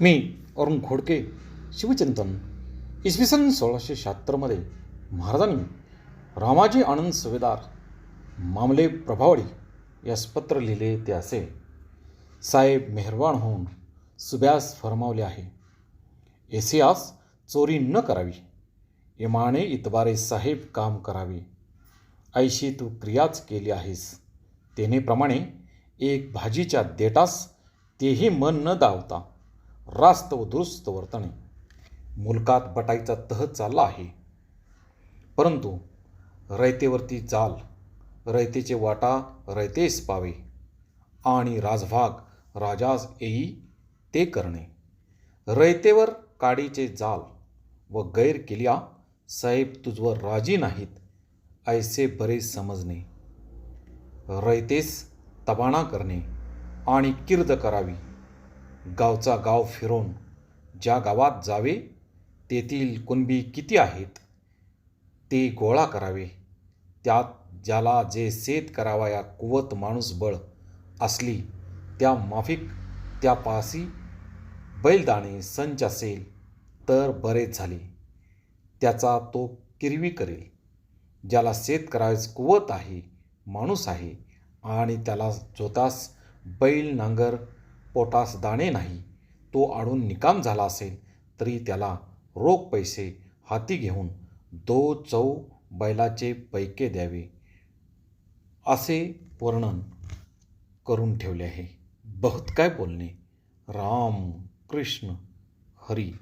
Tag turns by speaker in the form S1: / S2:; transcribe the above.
S1: मी अरुण खोडके शिवचिंतन इसवी सन सोळाशे शहात्तरमध्ये महाराजांनी रामाजी आनंद सुभेदार मामले प्रभावळी यास पत्र लिहिले ते असे साहेब मेहरबान होऊन सुब्यास फरमावले आहे. एसियास चोरी न करावी. इमाने इतबारे साहेब काम करावे. ऐशी तू क्रियाच केली आहेस. तेनेप्रमाणे एक भाजीच्या देटास तेही मन न दावता रास्त व दुरुस्त वर्तणे मुलकात बटाईचा तह चालला आहे. परंतु रयतेवरती चाल रयतेचे वाटा रयतेस पावे आणि राजभाग राजास येई ते करणे. रयतेवर काडीचे जाल व गैर केल्या साहेब तुझवर राजी नाहीत ऐसे बरे समजणे. रयतेस तबाणा करणे आणि किर्द करावी. गावचा गाव फिरून ज्या गावात जावे तेथील कुणबी किती आहेत ते गोळा करावे. त्यात ज्याला जे सेत या कुवत माणूस बळ असली त्या माफिक त्या पासी बैलदाणे संच असेल तर बरेच झाले. त्याचा तो किरवी करेल. ज्याला शेत करावेच कुवत आहे माणूस आहे आणि त्याला जोतास बैल नांगर पोटास दाणे नाही तो आणून निकाम झाला असेल तरी त्याला रोख पैसे हाती घेऊन दो चौ बैलाचे पैके द्यावे असे वर्णन करून ठेवले आहे. बहुत काय बोलणे? राम कृष्ण हरी.